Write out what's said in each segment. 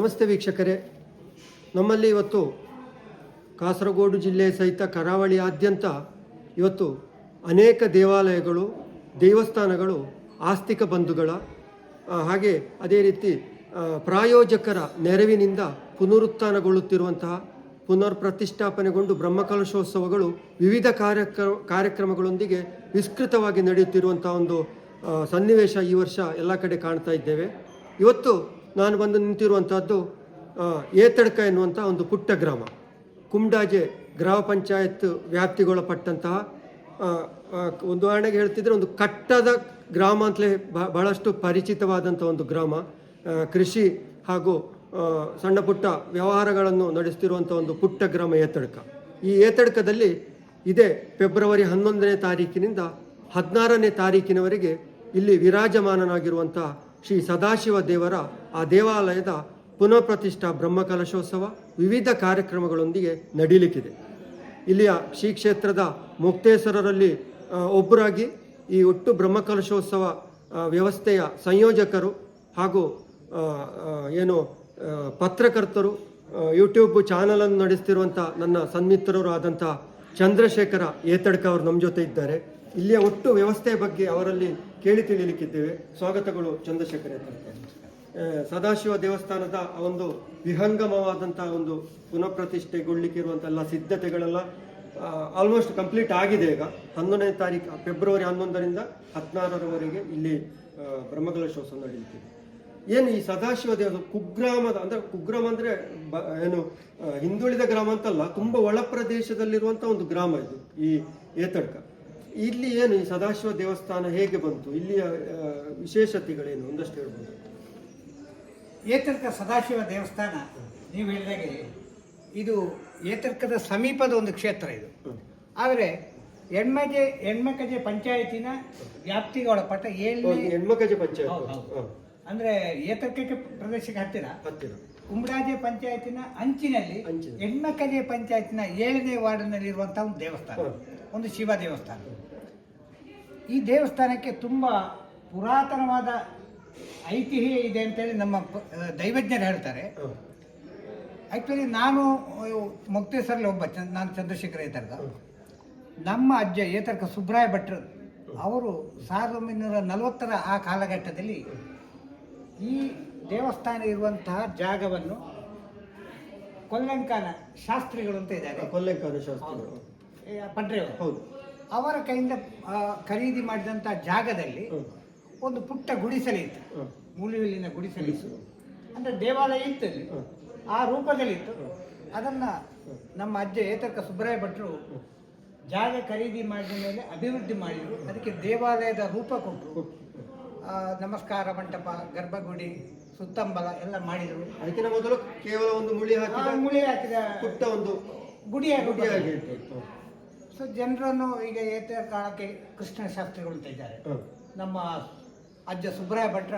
ನಮಸ್ತೆ ವೀಕ್ಷಕರೇ. ನಮ್ಮಲ್ಲಿ ಇವತ್ತು ಕಾಸರಗೋಡು ಜಿಲ್ಲೆ ಸಹಿತ ಕರಾವಳಿಯಾದ್ಯಂತ ಇವತ್ತು ಅನೇಕ ದೇವಾಲಯಗಳು, ದೇವಸ್ಥಾನಗಳು, ಆಸ್ತಿಕ ಬಂಧುಗಳ ಹಾಗೆ ಅದೇ ರೀತಿ ಪ್ರಾಯೋಜಕರ ನೆರವಿನಿಂದ ಪುನರುತ್ಥಾನಗೊಳ್ಳುತ್ತಿರುವಂತಹ ಪುನರ್ ಪ್ರತಿಷ್ಠಾಪನೆಗೊಂಡು ಬ್ರಹ್ಮಕಲಶೋತ್ಸವಗಳು ವಿವಿಧ ಕಾರ್ಯಕ್ರಮ ಕಾರ್ಯಕ್ರಮಗಳೊಂದಿಗೆ ವಿಸ್ತೃತವಾಗಿ ನಡೆಯುತ್ತಿರುವಂಥ ಒಂದು ಸನ್ನಿವೇಶ ಈ ವರ್ಷ ಎಲ್ಲ ಕಡೆ ಕಾಣ್ತಾ ಇದ್ದೇವೆ. ಇವತ್ತು ನಾನು ಬಂದು ನಿಂತಿರುವಂಥದ್ದು ಏತಡ್ಕ ಎನ್ನುವಂಥ ಒಂದು ಪುಟ್ಟ ಗ್ರಾಮ. ಕುಮ್ಡಾಜೆ ಗ್ರಾಮ ಪಂಚಾಯತ್ ವ್ಯಾಪ್ತಿಗೊಳಪಟ್ಟಂತಹ ಒಂದು ಉದಾಹರಣೆಗೆ ಹೇಳ್ತಿದ್ರೆ ಒಂದು ಕಟ್ಟದ ಗ್ರಾಮ ಅಂತಲೇ ಬಹಳಷ್ಟು ಪರಿಚಿತವಾದಂಥ ಒಂದು ಗ್ರಾಮ. ಕೃಷಿ ಹಾಗೂ ಸಣ್ಣ ಪುಟ್ಟ ವ್ಯವಹಾರಗಳನ್ನು ನಡೆಸ್ತಿರುವಂಥ ಒಂದು ಪುಟ್ಟ ಗ್ರಾಮ ಏತಡ್ಕ. ಈ ಏತಡ್ಕದಲ್ಲಿ ಇದೇ ಫೆಬ್ರವರಿ ಹನ್ನೊಂದನೇ ತಾರೀಕಿನಿಂದ ಹದಿನಾರನೇ ತಾರೀಕಿನವರೆಗೆ ಇಲ್ಲಿ ವಿರಾಜಮಾನನಾಗಿರುವಂಥ ಶ್ರೀ ಸದಾಶಿವ ದೇವರ ಆ ದೇವಾಲಯದ ಪುನಃ ಪ್ರತಿಷ್ಠಾ ಬ್ರಹ್ಮಕಲಶೋತ್ಸವ ವಿವಿಧ ಕಾರ್ಯಕ್ರಮಗಳೊಂದಿಗೆ ನಡೀಲಿಕ್ಕಿದೆ. ಇಲ್ಲಿಯ ಶ್ರೀ ಕ್ಷೇತ್ರದ ಮುಕ್ತೇಶ್ವರರಲ್ಲಿ ಒಬ್ಬರಾಗಿ ಈ ಒಟ್ಟು ಬ್ರಹ್ಮಕಲಶೋತ್ಸವ ವ್ಯವಸ್ಥೆಯ ಸಂಯೋಜಕರು ಹಾಗೂ ಏನು ಪತ್ರಕರ್ತರು ಯೂಟ್ಯೂಬ್ ಚಾನಲನ್ನು ನಡೆಸ್ತಿರುವಂಥ ನನ್ನ ಸನ್ಮಿತ್ರರು ಆದಂಥ ಚಂದ್ರಶೇಖರ ಏತಡ್ಕ ಅವರು ನಮ್ಮ ಜೊತೆ ಇದ್ದಾರೆ. ಇಲ್ಲಿಯ ಒಟ್ಟು ವ್ಯವಸ್ಥೆಯ ಬಗ್ಗೆ ಅವರಲ್ಲಿ ಕೇಳಿ ತಿಳಿಲಿಕ್ಕಿದ್ದೇವೆ. ಸ್ವಾಗತಗಳು ಚಂದ್ರಶೇಖರ ಸದಾಶಿವ ದೇವಸ್ಥಾನದ ಒಂದು ವಿಹಂಗಮವಾದಂತಹ ಒಂದು ಪುನಃ ಪ್ರತಿಷ್ಠೆಗೊಳ್ಳಿಕ್ಕೆ ಇರುವಂಥ ಎಲ್ಲ ಸಿದ್ಧತೆಗಳೆಲ್ಲ ಆಲ್ಮೋಸ್ಟ್ ಕಂಪ್ಲೀಟ್ ಆಗಿದೆ ಈಗ. ಹನ್ನೊಂದನೇ ತಾರೀಕು ಫೆಬ್ರವರಿ ಹನ್ನೊಂದರಿಂದ ಹದಿನಾರರವರೆಗೆ ಇಲ್ಲಿ ಬ್ರಹ್ಮಕಲಶೋತ್ಸವ ನಡೆಯುತ್ತಿದೆ ಏನು ಈ ಸದಾಶಿವ ದೇವ, ಕುಗ್ರಾಮದ, ಅಂದ್ರೆ ಕುಗ್ರಾಮ ಅಂದರೆ ಬ- ಏನು ಹಿಂದುಳಿದ ಗ್ರಾಮ ಅಂತಲ್ಲ, ತುಂಬಾ ಒಳ ಪ್ರದೇಶದಲ್ಲಿರುವಂಥ ಒಂದು ಗ್ರಾಮ ಇದು ಈ ಏತಡ್ಕ. ಇಲ್ಲಿ ಏನು ಈ ಸದಾಶಿವ ದೇವಸ್ಥಾನ ಹೇಗೆ ಬಂತು? ಇಲ್ಲಿಯ ವಿಶೇಷತೆಗಳೇನು? ಒಂದಷ್ಟು ಹೇಳ್ಬೋದು. ಏತರ್ಕ ಸದಾಶಿವ ದೇವಸ್ಥಾನ ನೀವು ಹೇಳಿದಾಗೆ ಇದು ಏತರ್ಕದ ಸಮೀಪದ ಒಂದು ಕ್ಷೇತ್ರ ಇದು. ಆದರೆ ಹೆಣ್ಮಜೆ ಹೆಣ್ಮಕಜೆ ಪಂಚಾಯತಿನ ವ್ಯಾಪ್ತಿಗೆ ಒಳಪಟ್ಟ ಏಳು ಹೆಣ್ಮಕಜೆ ಪಂಚಾಯತ್. ಅಂದ್ರೆ ಏತರ್ಕಕ್ಕೆ ಪ್ರದೇಶಕ್ಕೆ ಹತ್ತಿರ? ಹತ್ತಿರ. ಕುಂಬಡಾಜೆ ಪಂಚಾಯತಿನ ಅಂಚಿನಲ್ಲಿ. ಹೆಣ್ಮಕಜೆ ಪಂಚಾಯತಿನ ಏಳನೇ ವಾರ್ಡಿನಲ್ಲಿರುವಂತಹ ಒಂದು ದೇವಸ್ಥಾನ ಒಂದು ಶಿವ ದೇವಸ್ಥಾನ. ಈ ದೇವಸ್ಥಾನಕ್ಕೆ ತುಂಬ ಪುರಾತನವಾದ ಐತಿಹ್ಯ ಇದೆ ಅಂತೇಳಿ ನಮ್ಮ ದೈವಜ್ಞರು ಹೇಳ್ತಾರೆ. ಆ್ಯಕ್ಚುಲಿ ನಾನು ಮುಕ್ತೇಶ್ವರಲ್ಲಿ ಒಬ್ಬ ಚಂದ್- ನಾನು ಚಂದ್ರಶೇಖರ ಏತರ್ಕ ನಮ್ಮ ಅಜ್ಜ ಏತರ್ಕ ಸುಬ್ರಾಯ ಭಟ್ರು ಅವರು ಸಾವಿರದ ಒಂಬೈನೂರ ನಲವತ್ತರ ಆ ಕಾಲಘಟ್ಟದಲ್ಲಿ ಈ ದೇವಸ್ಥಾನ ಇರುವಂತಹ ಜಾಗವನ್ನು ಕೊಲ್ಲಂಕಾನ ಶಾಸ್ತ್ರಿಗಳು ಅಂತ ಇದ್ದಾರೆ. ಕೊಲ್ಲಂಕಾನ ಶಾಸ್ತ್ರಿಗಳು. ಏ, ಹೌದು. ಅವರ ಕೈಯಿಂದ ಆ, ಖರೀದಿ ಮಾಡಿದಂಥ ಜಾಗದಲ್ಲಿ ಒಂದು ಪುಟ್ಟ ಗುಡಿಸಲಿತ್ತು ಹ, ಗುಡಿಸಲು ಇತ್ತು. ಅಂದರೆ ದೇವಾಲಯ ಇತ್ತು ಅಲ್ಲಿ ಆ ರೂಪದಲ್ಲಿತ್ತು ಅದನ್ನ ನಮ್ಮ ಅಜ್ಜ ಏತರ್ಕ ಸುಬ್ರಾಯ ಭಟ್ರು ಜಾಗ ಖರೀದಿ ಮಾಡಿದ ಮೇಲೆ ಅಭಿವೃದ್ಧಿ ಮಾಡಿದರು. ಅದಕ್ಕೆ ದೇವಾಲಯದ ರೂಪ ಕೊಟ್ಟರು ಆ, ನಮಸ್ಕಾರ ಮಂಟಪ ಗರ್ಭಗುಡಿ ಸುತ್ತಂಬಲ ಎಲ್ಲ ಮಾಡಿದರು. ಅದಕ್ಕಿಂತ ಮೊದಲು ಕೇವಲ ಒಂದು ಮುಳಿ ಹಾಕಿದ ಮುಳಿ ಹಾಕಿದ ಪುಟ್ಟ ಒಂದು ಗುಡಿಯ ಗುಡಿಯಾಗಿ ಇತ್ತು. ಸೊ ಜನರನ್ನು ಈಗ ಏತರ ಕಾಲಕ್ಕೆ ಕೃಷ್ಣ ಶಾಸ್ತ್ರಿಗಳು ಅಂತ ಇದ್ದಾರೆ. ನಮ್ಮ ಅಜ್ಜ ಸುಬ್ರಾಯ ಭಟ್ರ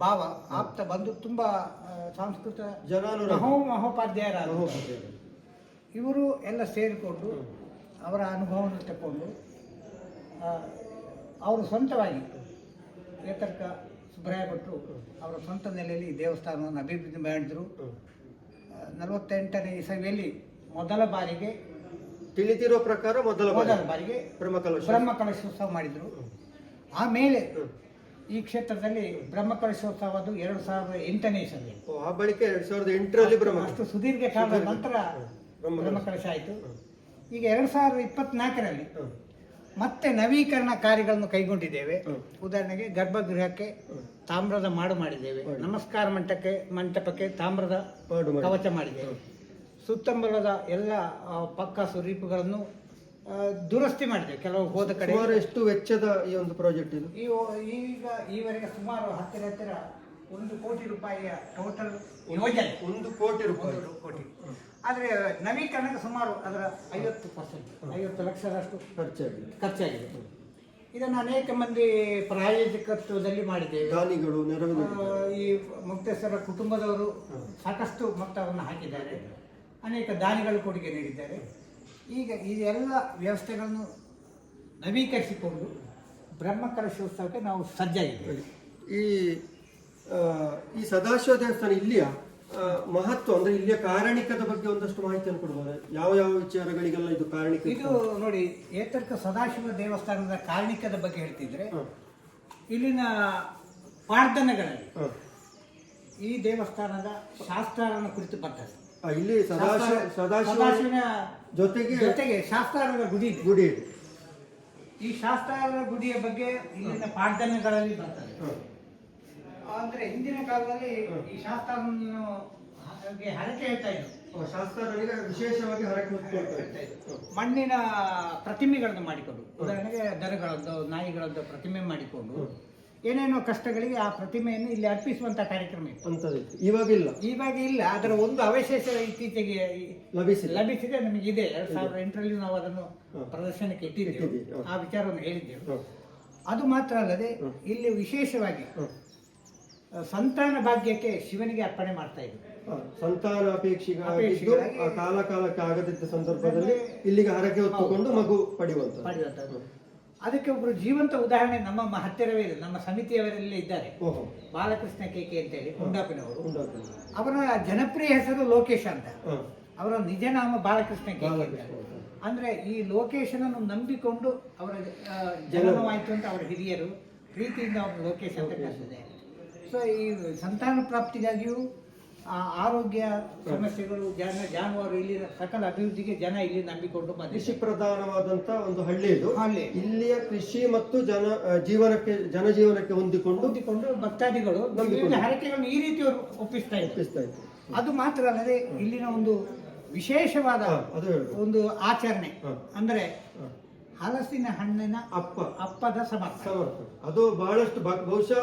ಭಾವ ಆಪ್ತ ಬಂದು ತುಂಬಾ ಸಾಂಸ್ಕೃತಿಕ ಸಾಂಸ್ಕೃತ ಮಹೋಪಾಧ್ಯಾಯರ ಮಹೋ ಇವರು ಎಲ್ಲ ಸೇರಿಕೊಂಡು ಅವರ ಅನುಭವವನ್ನು ತಗೊಂಡು ಆ, ಅವರು ಸ್ವಂತವಾಗಿ ಏತರ್ಕ ಸುಬ್ರಾಯ ಭಟ್ರು ಅವರ ಸ್ವಂತ ನೆಲೆಯಲ್ಲಿ ದೇವಸ್ಥಾನವನ್ನು ಅಭಿವೃದ್ಧಿ ಮಾಡಿದರು. ನಲವತ್ತೆಂಟನೇ ಇಸವಿಯಲ್ಲಿ ಮೊದಲ ಬಾರಿಗೆ ತಿಳಿದಿರೋ ಪ್ರಕಾರ ಮೊದಲ ಮೊದಲ ಬಾರಿ ಬಾರಿಗೆ ಬ್ರಹ್ಮಕಲಶ ಬ್ರಹ್ಮ ಕಲಶೋತ್ಸವ ಮಾಡಿದರು. ಆಮೇಲೆ ಈ ಕ್ಷೇತ್ರದಲ್ಲಿ ಬ್ರಹ್ಮಕಲಶೋತ್ಸವ ಅದು ಎರಡು ಸಾವಿರದ ಎಂಟನೇ ಇಸವಿ ಆ ಬಳಿಕ ಎರಡು ಸಾವಿರದ ಎಂಟರಲ್ಲಿ ಬ್ರಹ್ಮ ಅಷ್ಟು ಸುದೀರ್ಘ ಕಾಲದ. ನಂತರ ಬ್ರಹ್ಮಕಲಶ ಬ್ರಹ್ಮ ಬ್ರಹ್ಮ ಕಲಶ. ಆಯಿತು. ಈಗ ಎರಡು ಸಾವಿರದ ಇಪ್ಪತ್ನಾಲ್ಕರಲ್ಲಿ ಮತ್ತೆ ನವೀಕರಣ ಕಾರ್ಯಗಳನ್ನು ಕೈಗೊಂಡಿದ್ದೇವೆ. ಉದಾಹರಣೆಗೆ ಗರ್ಭಗೃಹಕ್ಕೆ ತಾಮ್ರದ ಮಾಡು ಮಾಡಿದ್ದೇವೆ. ನಮಸ್ಕಾರ ಮಂಟಕ್ಕೆ ಮಂಟಪಕ್ಕೆ ತಾಮ್ರದ ಕವಚ ಮಾಡಿದ್ದೇವೆ. ಸುತ್ತಂಬಲದ ಎಲ್ಲ ಪಕ್ಕ ಸುರೀಪುಗಳನ್ನು ದುರಸ್ತಿ ಮಾಡಿದೆ ಕೆಲವು ಹೋದ ಕಡೆ. ಸುಮಾರು ಎಷ್ಟು ವೆಚ್ಚದ ಈ ಒಂದು ಪ್ರಾಜೆಕ್ಟ್ ಇದು? ಈ ಈಗ ಈವರೆಗೆ ಸುಮಾರು ಹತ್ತಿರ ಹತ್ತಿರ ಒಂದು ಕೋಟಿ ರೂಪಾಯಿಯ ಟೋಟಲ್ ಯೋಜನೆ. ಒಂದು ಕೋಟಿ ರೂಪಾಯಿ. ಕೋಟಿ. ಆದರೆ ನವೀಕರಣಕ್ಕೆ ಸುಮಾರು ಅದರ ಐವತ್ತು ಪರ್ಸೆಂಟ್ ಐವತ್ತು ಲಕ್ಷದಷ್ಟು ಖರ್ಚಾಗಿದೆ ಖರ್ಚಾಗಿದೆ. ಇದನ್ನು ಅನೇಕ ಮಂದಿ ಪ್ರಾಯೋಜಕತ್ವದಲ್ಲಿ ಮಾಡಿದ್ದೇವೆ ದಾನಿಗಳು ನೆರವು ಈ ಮುಕ್ತೇಶ್ವರ ಕುಟುಂಬದವರು ಸಾಕಷ್ಟು ಮೊತ್ತವನ್ನು ಹಾಕಿದ್ದಾರೆ. ಅನೇಕ ದಾನಿಗಳು ಕೊಡುಗೆ ನೀಡಿದ್ದಾರೆ. ಈಗ ಈ ಎಲ್ಲ ವ್ಯವಸ್ಥೆಗಳನ್ನು ನವೀಕರಿಸಿಕೊಂಡು ಬ್ರಹ್ಮ ಕಲಶೋತ್ಸವಕ್ಕೆ ನಾವು ಸಜ್ಜಾಗಿದ್ದೇವೆ ಈ ಈ ಸದಾಶಿವ ದೇವಸ್ಥಾನ ಇಲ್ಲಿಯ ಮಹತ್ವ ಅಂದ್ರೆ ಇಲ್ಲಿಯ ಕಾರಣಿಕದ ಬಗ್ಗೆ ಒಂದಷ್ಟು ಮಾಹಿತಿಯನ್ನು ಕೊಡ್ಬೋದು? ಯಾವ ಯಾವ ವಿಚಾರಗಳಿಗೆಲ್ಲ ಇದು ಕಾರಣಿಕ ಇದು ನೋಡಿ ಏತರ್ಕ ಸದಾಶಿವ ದೇವಸ್ಥಾನದ ಕಾರಣಿಕದ ಬಗ್ಗೆ ಹೇಳ್ತಿದ್ರೆ ಇಲ್ಲಿನ ಪ್ರಾರ್ಥನೆಗಳಲ್ಲಿ. ಈ ದೇವಸ್ಥಾನದ ಶಾಸ್ತ್ರಗಳನ್ನು ಕುರಿತು ಬರ್ತದೆ ಇಲ್ಲಿ ಸದಾಶಿವ ಸದಾಶಿವ ಸದಾಶಿವನ ಜೊತೆಗೆ ಜೊತೆಗೆ ಶಾಸ್ತ್ರಾರದ ಗುಡಿ. ಇದೆ ಗುಡಿ. ಇದೆ ಈ ಶಾಸ್ತ್ರಾರದ ಗುಡಿಯ ಬಗ್ಗೆ ಇಲ್ಲಿನ ಪ್ರಾರ್ಥನೆಗಳಲ್ಲಿ ಬರ್ತದೆ. ಅಂದ್ರೆ ಹಿಂದಿನ ಕಾಲದಲ್ಲಿ ಈ ಶಾಸ್ತ್ರವನ್ನು ಹರಕೆ ಹೇಳ್ತಾ ಇದ್ರು. ಆ, ಶಾಸ್ತ್ರಗಳಿಗೆ ವಿಶೇಷವಾಗಿ ಹರಕೆ ಹೊತ್ಕೊಳ್ತಾರೆ. ಮಣ್ಣಿನ ಪ್ರತಿಮೆಗಳನ್ನು ಮಾಡಿಕೊಂಡು ಉದಾಹರಣೆಗೆ ದನಗಳದ್ದು ನಾಯಿಗಳದ್ದು ಪ್ರತಿಮೆ ಮಾಡಿಕೊಂಡು ಏನೇನೋ ಕಷ್ಟಗಳಿಗೆ ಆ ಪ್ರತಿಮೆಯನ್ನು ಇಲ್ಲಿ ಅರ್ಪಿಸುವಂತ ಕಾರ್ಯಕ್ರಮ ಇತ್ತು. ಇವಾಗ ಇವಾಗಿಲ್ಲ ಇವಾಗ ಇಲ್ಲ. ಅದರ ಒಂದು ಅವಶೇಷ ಇತ್ತೀಚೆಗೆ ಲಭಿಸಿದೆ ಲಭಿಸಿಲ್ಲ. ಲಭಿಸಿದೆ ಇದೆ. ಎರಡ್ ಸಾವಿರದ ಎಂಟರಲ್ಲಿ ನಾವು ಅದನ್ನು ಪ್ರದರ್ಶನಕ್ಕೆ ಇಟ್ಟಿದ್ದೇವೆ. ಆ ವಿಚಾರವನ್ನು ಹೇಳಿದ್ದೇವೆ. ಅದು ಮಾತ್ರ ಅಲ್ಲದೆ ಇಲ್ಲಿ ವಿಶೇಷವಾಗಿ ಸಂತಾನ ಭಾಗ್ಯಕ್ಕೆ ಶಿವನಿಗೆ ಅರ್ಪಣೆ ಮಾಡ್ತಾ ಇದ್ರು ಸಂತಾನ ಅಪೇಕ್ಷೆ ಅಪೇಕ್ಷಿಗಾಗಿ- ಕಾಲ ಕಾಲಕ್ಕೆ ಆಗದಿದ್ದ ಸಂದರ್ಭದಲ್ಲಿ ಇಲ್ಲಿಗೆ ಹರಕೆ ಹೊತ್ತುಕೊಂಡು ಮಗು ಪಡೆಯುವಂತ ಅದಕ್ಕೆ ಒಬ್ಬರು ಜೀವಂತ ಉದಾಹರಣೆ ನಮ್ಮ ಹತ್ತಿರವೇ ಇದೆ ನಮ್ಮ ಸಮಿತಿಯವರಲ್ಲೇ ಇದ್ದಾರೆ. ಬಾಲಕೃಷ್ಣ ಬಾಲಕೃಷ್ಣ ಕೆ ಅಂತೇಳಿ ಹೇಳಿ ಕುಂಡಾಪಿನವರು. ಅವರ ಜನಪ್ರಿಯ ಹೆಸರು ಲೋಕೇಶ್ ಅಂತ. ಅವರ ನಿಜ ನಾಮ ಬಾಲಕೃಷ್ಣ ಕೆ ಕೆ ಅಂದ್ರೆ ಈ ಲೋಕೇಶನನ್ನು ನಂಬಿಕೊಂಡು ಅವರ ಜನನವಾಯಿತು ಅಂತ ಅವರ ಹಿರಿಯರು ಪ್ರೀತಿಯಿಂದ ಅವರು ಲೋಕೇಶ್ ಅಂತ ಕರೆದಿದೆ ಸೊ ಈ ಸಂತಾನ ಪ್ರಾಪ್ತಿಗಾಗಿಯೂ ಆ ಆರೋಗ್ಯ ಸಮಸ್ಯೆಗಳು ಜನ ಜಾನುವಾರು ಇಲ್ಲಿ ಸಕಲ ಅಭಿವೃದ್ಧಿಗೆ ಜನ ಇಲ್ಲಿ ನಂಬಿಕೊಂಡು ಕೃಷಿ ಬಂದಿದೆ ಪ್ರಧಾನವಾದಂತ ಒಂದು ಹಳ್ಳಿ ಇದು. ಹಳ್ಳಿ. ಇಲ್ಲಿಯ ಕೃಷಿ ಮತ್ತು ಜನ ಜೀವನಕ್ಕೆ ಜನಜೀವನಕ್ಕೆ ಹೊಂದಿಕೊಂಡು ಹೊಂದಿಕೊಂಡು ಭಕ್ತಾದಿಗಳು ಹರಕೆಗಳನ್ನು ಈ ರೀತಿ ಅವರು ಒಪ್ಪಿಸ್ತಾ ಇದ್ದಾರೆ. ಒಪ್ಪಿಸ್ತಾ ಇತ್ತು ಅದು ಮಾತ್ರ ಅಲ್ಲದೆ ಇಲ್ಲಿನ ಒಂದು ವಿಶೇಷವಾದ ಒಂದು ಆಚರಣೆ. ಅಂದ್ರೆ ಹಲಸಿನ ಹಣ್ಣಿನ ಅಪ್ಪ. ಅಪ್ಪದ ಸಮರ್ಥ. ಅದು ಬಹಳಷ್ಟು ಬಹುಶಃ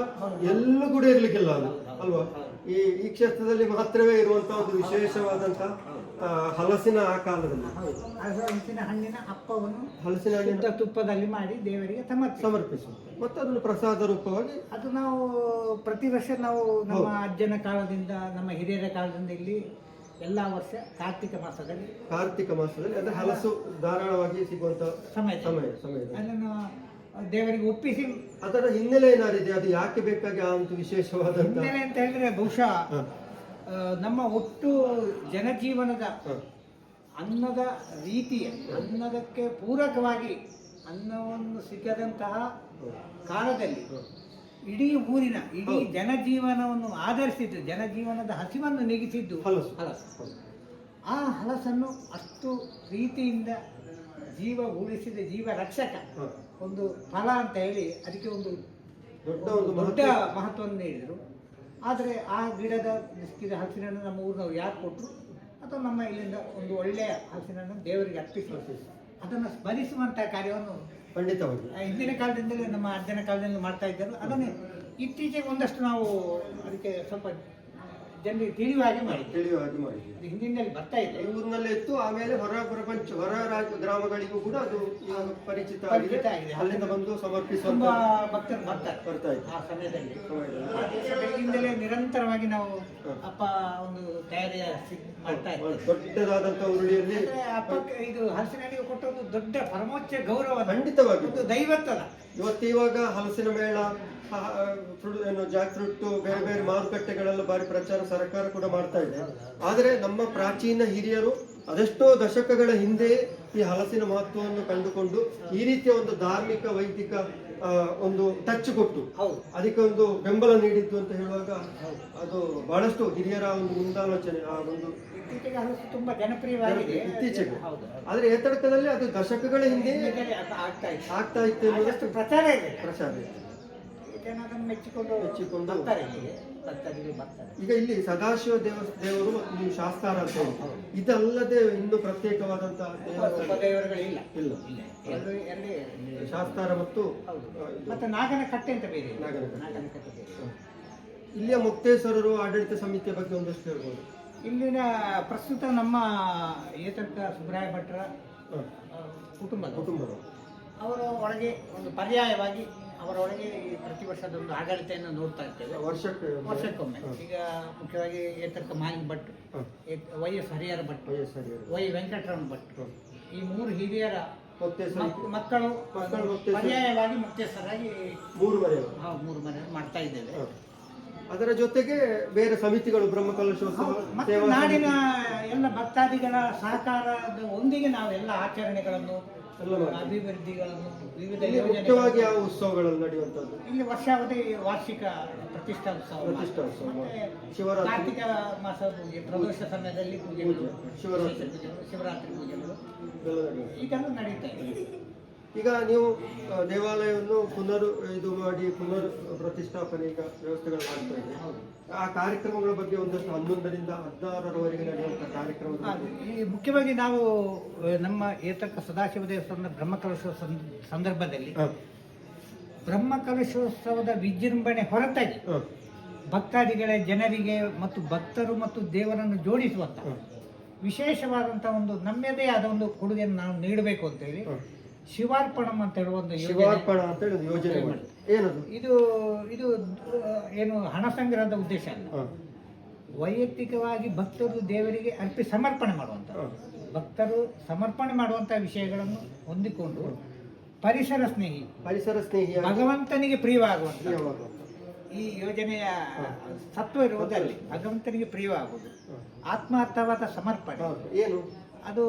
ಎಲ್ಲೂ ಕೂಡ ಇರ್ಲಿಕ್ಕಿಲ್ಲ ಅದು ಅಲ್ವಾ? ಈ ಈ ಕ್ಷೇತ್ರದಲ್ಲಿ ಮಾತ್ರವೇ ಇರುವಂತಹ ಒಂದು ವಿಶೇಷವಾದಂತ ಆ, ಹಲಸಿನ ಆ ಕಾಲದಲ್ಲಿ. ಹೌದು. ಹಲಸಿನ ಹಣ್ಣಿನ ಅಪ್ಪವನ್ನು ಹಲಸಿನ ಹಣ್ಣಿನ ಶುದ್ಧ ತುಪ್ಪದಲ್ಲಿ ಮಾಡಿ ದೇವರಿಗೆ ಸಮರ್ಪಿಸಿ ಸಮರ್ಪಿಸುವುದು. ಮತ್ತು ಅದನ್ನು ಪ್ರಸಾದ ರೂಪವಾಗಿ ಅದು ನಾವು ಪ್ರತಿ ವರ್ಷ ನಾವು ನಮ್ಮ ಅಜ್ಜನ ಕಾಲದಿಂದ ನಮ್ಮ ಹಿರಿಯರ ಕಾಲದಿಂದ ಇಲ್ಲಿ ಎಲ್ಲ ವರ್ಷ ಕಾರ್ತಿಕ ಮಾಸದಲ್ಲಿ ಕಾರ್ತಿಕ ಮಾಸದಲ್ಲಿ ಅದು ಹಲಸು ಧಾರಾಳವಾಗಿ ಸಿಗುವಂತ ಸಮಯ. ಸಮಯ ಸಮಯ ಅದನ್ನು ದೇವರಿಗೆ ಒಪ್ಪಿಸಿ. ಅದರ ಹಿನ್ನೆಲೆ ಏನಾರಿದೆ ಅದು ಯಾಕೆ ಬೇಕಾಗಿ ಆ ಒಂದು ವಿಶೇಷವಾದ ಹಿನ್ನೆಲೆ ಅಂತ ಹೇಳಿದ್ರೆ ಬಹುಶಃ ನಮ್ಮ ಒಟ್ಟು ಜನಜೀವನದ ಅನ್ನದ ರೀತಿಯ ಅನ್ನದಕ್ಕೆ ಪೂರಕವಾಗಿ ಅನ್ನವನ್ನು ಸಿಗದಂತಹ ಕಾಲದಲ್ಲಿ ಇಡೀ ಊರಿನ ಇಡೀ ಜನಜೀವನವನ್ನು ಆಧರಿಸಿದ್ದು ಜನಜೀವನದ ಹಸಿವನ್ನು ನೀಗಿಸಿದ್ದು ಹಲಸು. ಹಲಸು. ಆ ಹಲಸನ್ನು ಅಷ್ಟು ಪ್ರೀತಿಯಿಂದ ಜೀವ ಉಳಿಸಿದ ಜೀವ ರಕ್ಷಕ. ಒಂದು ಫಲ ಅಂತ ಹೇಳಿ ಅದಕ್ಕೆ ಒಂದು ದೊಡ್ಡ ಒಂದು ದೊಡ್ಡ ಮಹತ್ವ. ಮಹತ್ವವನ್ನು ನೀಡಿದರು. ಆದರೆ ಆ ಗಿಡದ ಸಿಕ್ಕಿದ ಹಸಿರನ್ನು ನಮ್ಮ ಊರಿನವ್ರು ಯಾರು ಕೊಟ್ಟರು ಅಥವಾ ನಮ್ಮ ಇಲ್ಲಿಂದ ಒಂದು ಒಳ್ಳೆಯ ಹಸಿರನ್ನು ದೇವರಿಗೆ ಅರ್ಪಿಸಿ ಅದನ್ನು ಸ್ಮರಿಸುವಂಥ ಕಾರ್ಯವನ್ನು ಖಂಡಿತವಾಗಿ ಹಿಂದಿನ ಕಾಲದಿಂದಲೇ ನಮ್ಮ ಅಜ್ಜನ ಕಾಲದಿಂದ ಮಾಡ್ತಾ ಇದ್ದರು. ಅದನ್ನೇ ಇತ್ತೀಚೆಗೆ ಒಂದಷ್ಟು ನಾವು ಅದಕ್ಕೆ ಸ್ವಲ್ಪ ಜನರಿಗೆ ತಿಳಿಯುವ ಹಾಗೆ ಮಾಡಿದ್ವಿ ತಿಳಿಯುವ ಹಾಗೆ ಮಾಡಿದ್ದೀವಿ ಅದು ಹಿಂದಿನಲ್ಲಿ ಬರ್ತಾ ಇದೆ ಊರಿನಲ್ಲೇ ಇತ್ತು ಆಮೇಲೆ ಹೊರ ಪ್ರಪಂಚ ಹೊರ ರಾಜ್ಯ ಗ್ರಾಮಗಳಿಗೂ ಕೂಡ ಅದು ಇವಾಗ ಪರಿಚಿತ ಆಗಿದೆ. ಪರಿಚಿತ ಆಗಿದೆ. ಅಲ್ಲಿಂದ ಬಂದು ಸಮರ್ಪಿಸುವ ತುಂಬಾ ಭಕ್ತರು ಬರ್ತಾರೆ. ಬರ್ತಾ ಇತ್ತು ಆ ಸಮಯದಲ್ಲಿ. ಆ ದಿವಸ ಬೆಳಗಿಂದಲೇ ನಿರಂತರವಾಗಿ ನಾವು ಅಪ್ಪ ಒಂದು ತಯಾರಿಯ ಸಿದ್ಧ ಮಾಡ್ತಾ ಇರ್ತೇವೆ ದೊಡ್ಡದಾದಂತ ಉರುಳಿಯಲ್ಲಿ ಅಂದ್ರೆ ಅಪ್ಪಕ್ಕೆ ಇದು ಹಲಸಿನಹಣ್ಣಿಗೆ ಕೊಟ್ಟ ಒಂದು ದೊಡ್ಡ ಪರಮೋಚ್ಚ ಗೌರವ. ಖಂಡಿತವಾಗಿ ಒಂದು ದೈವತ್ವದ. ಇವತ್ತು ಇವಾಗ ಹಲಸಿನ ಮೇಳ ಏನು ಜಾಕ್ ಫ್ರೂಟ್ ಬೇರೆ ಬೇರೆ ಮಾರುಕಟ್ಟೆಗಳಲ್ಲೂ ಬಾರಿ ಪ್ರಚಾರ ಸರ್ಕಾರ ಕೂಡ ಮಾಡ್ತಾ ಇದೆ. ಆದರೆ ನಮ್ಮ ಪ್ರಾಚೀನ ಹಿರಿಯರು ಅದೆಷ್ಟೋ ದಶಕಗಳ ಹಿಂದೆ ಈ ಹಲಸಿನ ಮಹತ್ವವನ್ನು ಕಂಡುಕೊಂಡು ಈ ರೀತಿಯ ಒಂದು ಧಾರ್ಮಿಕ ವೈದಿಕ ಒಂದು ಟಚ್ ಕೊಟ್ಟು ಅದಕ್ಕೆ ಒಂದು ಬೆಂಬಲ ನೀಡಿದ್ದು ಅಂತ ಹೇಳುವಾಗ ಅದು ಬಹಳಷ್ಟು ಹಿರಿಯರ ಒಂದು ಮುಂದಾಲೋಚನೆ ಆ ಒಂದು ತುಂಬಾ ಜನಪ್ರಿಯವಾಗಿದೆ. ಇತ್ತೀಚೆಗೆ. ಆದ್ರೆ ಏತಡಕದಲ್ಲಿ ಅದು ದಶಕಗಳ ಹಿಂದೆ ಆಗ್ತಾ ಇತ್ತು. ಪ್ರಚಾರ ಇದೆ. ಪ್ರಚಾರ ಇದೆ. ಜನ ಅದನ್ನು ಮೆಚ್ಚಿಕೊಂಡು ಮೆಚ್ಚಿಕೊಂಡು ಬರ್ತಾರೆ ಈಗ ಇಲ್ಲಿ ಸದಾಶಿವ ದೇವ ದೇವರು ಮತ್ತು ನೀವು ಶಾಸ್ತಾರ ಅಂತ ಹೇಳಿ. ಇದಲ್ಲದೆ ಇನ್ನು ಪ್ರತ್ಯೇಕವಾದಂತಹ ದೇವಸ್ಥಾನ ಉಪದೇವರುಗಳಿಲ್ಲ. ಇಲ್ಲ. ಎರಡು ಎರಡೇ ಶಾಸ್ತಾರ ಮತ್ತು ಹೌದು. ಆ, ಇದು. ಮತ್ತೆ ನಾಗನ ಕಟ್ಟೆ ಅಂತ ಬೇರೆ ಇದೆ. ನಾಗನ ಕಟ್ಟೆ. ನಾಗನ ಕಟ್ಟೆ ಬೇರೆ ಇಲ್ಲಿಯ ಮುಕ್ತೇಶ್ವರರು ಆಡಳಿತ ಸಮಿತಿಯ ಬಗ್ಗೆ ಒಂದಷ್ಟು ಹೇಳ್ಬೋದು. ಇಲ್ಲಿನ ಪ್ರಸ್ತುತ ನಮ್ಮ ಏತರ್ಕ ಸುಬ್ರಾಯ ಭಟ್ರ ಕುಟುಂಬ ಆ, ಕುಟುಂಬದ ಕುಟುಂಬರು ಅವರ ಒಳಗೆ ಒಂದು ಪರ್ಯಾಯವಾಗಿ ಅವರ ಒಳಗೆ ಈ ಪ್ರತಿ ವರ್ಷದ ಒಂದು ಆಡಳಿತೆಯನ್ನು ನೋಡ್ತಾ ಇರ್ತೇವೆ. ವರ್ಷಕ್ಕೆ ವರ್ಷಕ್ಕೊಮ್ಮೆ. ಈಗ ಮುಖ್ಯವಾಗಿ ಏತಕ್ಕ ಮಾಲಿನ್ Bhat Y S Harihara Bhat Y Venkataramana Bhat. ಈ ಮೂರು ಹಿರಿಯರ ಮಕ್ಕಳು. ಪರ್ಯಾಯವಾಗಿ ಮುಖ್ಯಸ್ಥರಾಗಿ ಮೂರು ಮನೆ ನಾವು ಮೂರು ಮನೆ ಮಾಡ್ತಾ ಇದ್ದೇವೆ. ಅದರ ಜೊತೆಗೆ ಬೇರೆ ಸಮಿತಿಗಳು ಬ್ರಹ್ಮಕಲಶೋತ್ಸವ ಮತ್ತು ನಾಡಿನ ಎಲ್ಲ ಭಕ್ತಾದಿಗಳ ಸಹಕಾರದ ಒಂದಿಗೆ ನಾವೆಲ್ಲ ಆಚರಣೆಗಳನ್ನು. ಅಭಿವೃದ್ಧಿಗಳನ್ನು ವಿವಿಧ ಮುಖ್ಯವಾಗಿ ಯಾವ ಉತ್ಸವಗಳಲ್ಲಿ ನಡೆಯುವಂಥದ್ದು ಇಲ್ಲಿ ವರ್ಷಾವಧಿ ವಾರ್ಷಿಕ ಪ್ರತಿಷ್ಠಾ ಉತ್ಸವ ಪ್ರತಿಷ್ಠಾ ಉತ್ಸವ. ಮತ್ತೆ ಶಿವರಾತ್ರಿ. ಕಾರ್ತಿಕ ಮಾಸ ಪೂಜೆ ಪ್ರದೋಷ ಸಮಯದಲ್ಲಿ ಪೂಜೆ. ಶಿವರಾತ್ರಿ. ಶಿವರಾತ್ರಿ ಪೂಜೆಗಳು ಇದೆಲ್ಲ ನಡೆಯುತ್ತೆ. ಇದೆಲ್ಲ ನಡೀತಾ ಇದೆ ಈಗ ನೀವು ದೇವಾಲಯವನ್ನು ಪುನರ್ ಇದು ಮಾಡಿ ಪುನರ್ ಪ್ರತಿಷ್ಠಾಪನೆ ಈಗ ವ್ಯವಸ್ಥೆಗಳು ಮಾಡ್ತಾ ಇದೆ. ಆ ಕಾರ್ಯಕ್ರಮಗಳ ಬಗ್ಗೆ ಒಂದಷ್ಟು ಹನ್ನೊಂದರಿಂದ ಹದಿನಾರರವರೆಗೆ ನಡೆಯುವಂಥ ಕಾರ್ಯಕ್ರಮ ಈ ಮುಖ್ಯವಾಗಿ ನಾವು ನಮ್ಮ ಏತಕ್ಕ ಸದಾಶಿವ ದೇವಸ್ಥಾನದ ಬ್ರಹ್ಮಕಲಶೋತ್ಸವ ಸಂದ್- ಸಂದರ್ಭದಲ್ಲಿ ಬ್ರಹ್ಮಕಲಶೋತ್ಸವದ ವಿಜೃಂಭಣೆ ಹೊರತಾಗಿ ಭಕ್ತಾದಿಗಳ ಜನರಿಗೆ ಮತ್ತು ಭಕ್ತರು ಮತ್ತು ದೇವರನ್ನು ಜೋಡಿಸುವಂತ ವಿಶೇಷವಾದಂತಹ ವಿಶೇಷವಾದಂಥ ಒಂದು ನಮ್ಮದೇ ಆದ ಒಂದು ಕೊಡುಗೆಯನ್ನು ನಾವು ನೀಡಬೇಕು ಅಂತೇಳಿ ಹಾ. ಶಿವಾರ್ಪಣಂ ಅಂತ ಹೇಳುವ ಒಂದು ಯೋಜನೆ. ಶಿವಾರ್ಪಣ ಅಂತ ಹೇಳಿ ಒಂದು ಯೋಜನೆ ಮಾಡಿ ಏನದು? ಇದು ಇದು ಆ, ಏನು ಹಣ ಸಂಗ್ರಹದ ಉದ್ದೇಶ ಅಲ್ಲ. ಹಾ, ವೈಯಕ್ತಿಕವಾಗಿ ಭಕ್ತರು ದೇವರಿಗೆ ಅರ್ಪಿ ಸಮರ್ಪಣೆ ಮಾಡುವಂಥ ಹಾ, ಭಕ್ತರು ಸಮರ್ಪಣೆ ಮಾಡುವಂತ ವಿಷಯಗಳನ್ನು ಹೊಂದಿಕೊಂಡು ಪರಿಸರ ಸ್ನೇಹಿ ಪರಿಸರ ಸ್ನೇಹಿ ಭಗವಂತನಿಗೆ ಪ್ರಿಯವಾಗುವಂತ ಯಾವಾಗ? ಈ ಯೋಜನೆಯ ಸತ್ವ ಇರುವುದಲ್ಲಿ ಭಗವಂತನಿಗೆ ಪ್ರಿಯವಾಗುವುದು. ಆತ್ಮಾರ್ಥವಾದ ಸಮರ್ಪಣೆ. ಏನು? ಅದು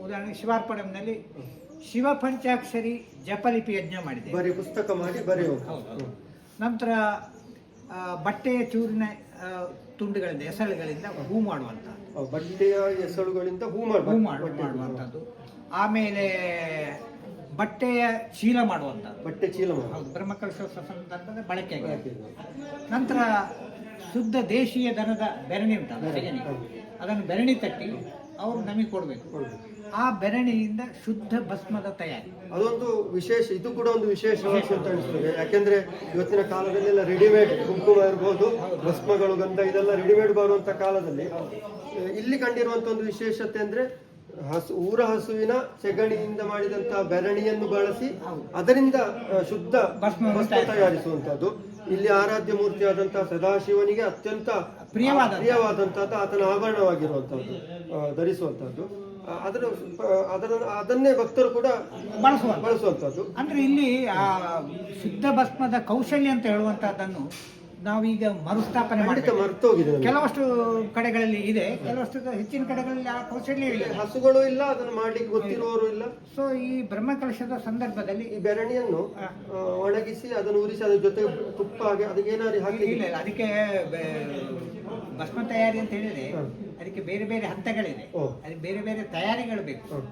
ಉದಾಹರಣೆಗೆ ಶಿವಾರ್ಪಣೆಯಲ್ಲಿ ಶಿವ ಪಂಚಾಕ್ಷರಿ ಜಪಲಿಪಿ ಯಜ್ಞ ಮಾಡಿದೆ. ಬರೀ ಪುಸ್ತಕ ಮಾಡಿ ಬರೆಯೋದು ಹೌದು. ನಂತರ ಬಟ್ಟೆಯ ಚೂರಿನ ತುಂಡುಗಳಿಂದ ಎಸಳುಗಳಿಂದ ಹೂ ಮಾಡುವಂಥ. ಬಟ್ಟೆಯ ಎಸಳುಗಳಿಂದ ಹೂ ಹೂ ಮಾಡ್ಬೇಕು ಮಾಡು ಮಾಡುವಂಥದ್ದು ಆಮೇಲೆ ಬಟ್ಟೆಯ ಚೀಲ ಮಾಡುವಂಥದ್ದು ಬಟ್ಟೆ ಚೀಲ ಮಾಡಿ. ಹೌದು ಬ್ರಹ್ಮಕಲಶೋತ್ಸವ ಸಂದರ್ಭದ ಬಳಕೆಗೆ. ಬಳಕೆ. ನಂತರ ಶುದ್ಧ ದೇಶೀಯ ದನದ ಬೆರಣಿ ಉಂಟಲ್ಲ ಸೆಗಣಿ. ಅದನ್ನು ಬೆರಣಿ ತಟ್ಟಿ ಅವರು ನಮಗೆ ಕೊಡಬೇಕು. ಕೊಡ್ಬೇಕು. ಆ ಬೆರಣಿಯಿಂದ ಶುದ್ಧ ಭಸ್ಮದ ತಯಾರಿ. ಅದೊಂದು ವಿಶೇಷ ಇದು ಕೂಡ ಒಂದು ವಿಶೇಷ ಅಂತ ಅನಿಸ್ತದೆ. ಯಾಕೆಂದ್ರೆ ಇವತ್ತಿನ ಕಾಲದಲ್ಲೆಲ್ಲ ರೆಡಿಮೇಡ್ ಕುಂಕುಮ ಇರ್ಬೋದು ಭಸ್ಮಗಳು ಗಂಧ ಇದೆಲ್ಲ ರೆಡಿಮೇಡ್ ಬರುವಂತ ಕಾಲದಲ್ಲಿ ಇಲ್ಲಿ ಕಂಡಿರುವಂತ ಒಂದು ವಿಶೇಷತೆ ಅಂದ್ರೆ ಹಸು ಊರ ಹಸುವಿನ ಸೆಗಣಿಯಿಂದ ಮಾಡಿದಂತಹ ಬೆರಣಿಯನ್ನು ಬಳಸಿ ಅದರಿಂದ ಶುದ್ಧ ಭಸ್ಮ ತಯಾರಿಸುವಂತಹದ್ದು. ಇಲ್ಲಿ ಆರಾಧ್ಯ ಮೂರ್ತಿಯಾದಂತಹ ಸದಾಶಿವನಿಗೆ ಅತ್ಯಂತ ಪ್ರಿಯವಾದಂತಹ. ಪ್ರಿಯವಾದಂತಹದ್ದು ಆತನ ಆಭರಣವಾಗಿರುವಂತಹದ್ದು ಧರಿಸುವಂತಹದ್ದು. ಅದರ ಅದರ ಅದನ್ನೇ ಭಕ್ತರು ಕೂಡ ಬಳಸುವ ಬಳಸುವಂಥದ್ದು. ಅಂದ್ರೆ ಇಲ್ಲಿ ಆ ಶುದ್ಧ ಭಸ್ಮದ ಕೌಶಲ್ಯ ಅಂತ ಹೇಳುವಂತಹದ್ದನ್ನು ನಾವೀಗ ಮರುಸ್ಥಾಪನೆ ಖಂಡಿತ ಮಾಡಬೇಕು ಮರ್ತೋಗಿದೆ ನನಗೆ. ಕೆಲವಷ್ಟು ಕಡೆಗಳಲ್ಲಿ ಇದೆ ಕೆಲವಷ್ಟು ಹೆಚ್ಚಿನ ಕಡೆಗಳಲ್ಲಿ ಆ ಕೌಶಲ್ಯ ಇಲ್ಲ ಹಸುಗಳು ಇಲ್ಲ ಅದನ್ನು ಮಾಡ್ಲಿಕ್ಕೆ ಗೊತ್ತಿರುವವರು ಇಲ್ಲ ಸೊ ಈ ಬ್ರಹ್ಮಕಲಶದ ಸಂದರ್ಭದಲ್ಲಿ ಈ ಬೆರಣಿಯನ್ನು ಆ, ಒಣಗಿಸಿ ಅದನ್ನು ಉರಿಸಿ ಅದ್ರ ಜೊತೆ ತುಪ್ಪ ಹಾಗೆ ಅದಕ್ಕೆ ಏನಾದ್ರು ಇಲ್ಲ ಇಲ್ಲ ಅದಕ್ಕೆ ಬೆ- ಭಸ್ಮ ತಯಾರಿ ಅಂತ ಹೇಳಿದ್ರೆ. ಅದಕ್ಕೆ ಬೇರೆ ಬೇರೆ ಹಂತಗಳಿದೆ ಓ. ಅದಕ್ಕೆ ಬೇರೆ ಬೇರೆ ತಯಾರಿಗಳು ಬೇಕು ಹ್ಮ್.